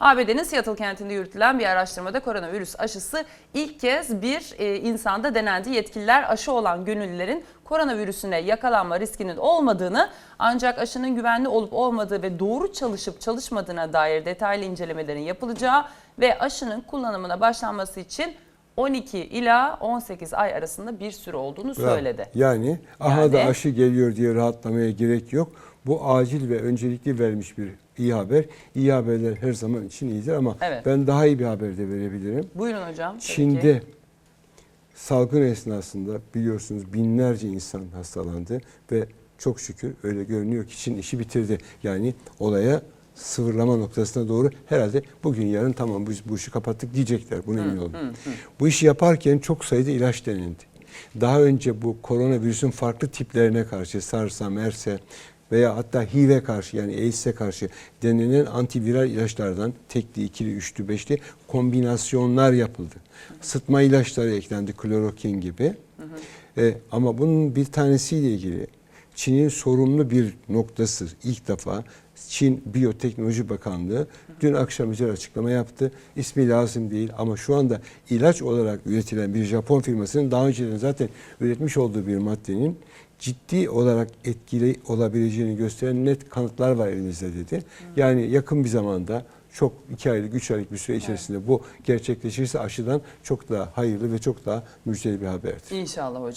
ABD'nin Seattle kentinde yürütülen bir araştırmada koronavirüs aşısı ilk kez bir e, insanda denendi. Yetkililer aşı olan gönüllülerin koronavirüsüne yakalanma riskinin olmadığını ancak aşının güvenli olup olmadığı ve doğru çalışıp çalışmadığına dair detaylı incelemelerin yapılacağı ve aşının kullanımına başlanması için 12 ila 18 ay arasında bir süre olduğunu söyledi. Yani aha da Yani- aşı geliyor diye rahatlamaya gerek yok. Bu acil ve öncelikli vermiş bir iyi haber. İyi haberler her zaman için iyidir ama Evet. ben daha iyi bir haber de verebilirim. Buyurun hocam. Çin'de salgın esnasında biliyorsunuz binlerce insan hastalandı ve çok şükür öyle görünüyor ki Çin işi bitirdi. Yani olaya sıfırlama noktasına doğru herhalde bugün yarın tamam biz bu işi kapattık diyecekler. Buna emin oldum. Bu işi yaparken çok sayıda ilaç denendi. Daha önce bu koronavirüsün farklı tiplerine karşı SARS'a, MERS'e veya hatta HIV'e karşı yani AIDS'e karşı denenen antiviral ilaçlardan tekli, ikili, üçlü, beşli kombinasyonlar yapıldı. Sıtma ilaçları eklendi, klorokin gibi. E, ama bunun bir tanesiyle ilgili Çin'in sorumlu bir noktası ilk defa Çin Biyoteknoloji Bakanlığı dün akşam üzeri açıklama yaptı. İsmi lazım değil ama şu anda ilaç olarak üretilen bir Japon firmasının daha önceden zaten üretmiş olduğu bir maddenin ciddi olarak etkili olabileceğini gösteren net kanıtlar var elimizde dedi. Yani yakın bir zamanda çok iki aylık, üç aylık bir süre içerisinde bu gerçekleşirse aşıdan çok daha hayırlı ve çok daha müjdeli bir haberdir. İnşallah hocam.